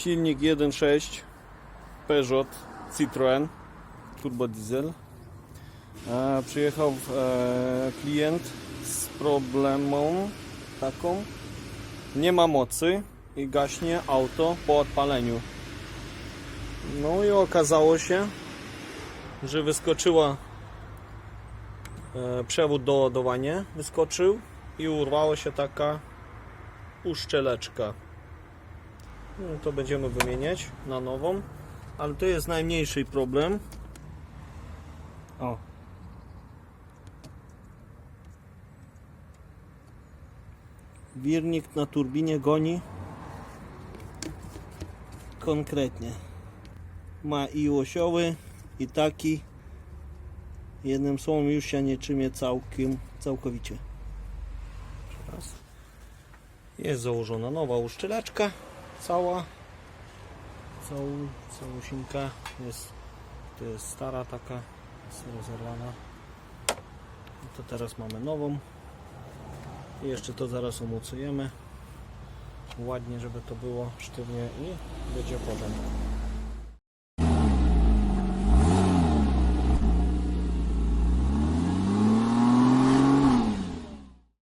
Silnik 1.6 Peugeot Citroën turbo diesel. E, przyjechał e, klient z problemą taką. Nie ma mocy i gaśnie auto po odpaleniu. No i okazało się, że wyskoczyła e, przewód do ładowania, wyskoczył i urwała się taka uszczeleczka. No, to będziemy wymieniać na nową, ale to jest najmniejszy problem. O. Wirnik na turbinie goni konkretnie. Ma i osiowy, i taki. Jednym słowem już się nie czymie całkiem, całkowicie. Jest założona nowa uszczeleczka, cała, całą, całusinka jest, to jest stara taka, jest rozerwana. No to teraz mamy nową. I jeszcze to zaraz umocujemy ładnie, żeby to było sztywnie i będzie porządku.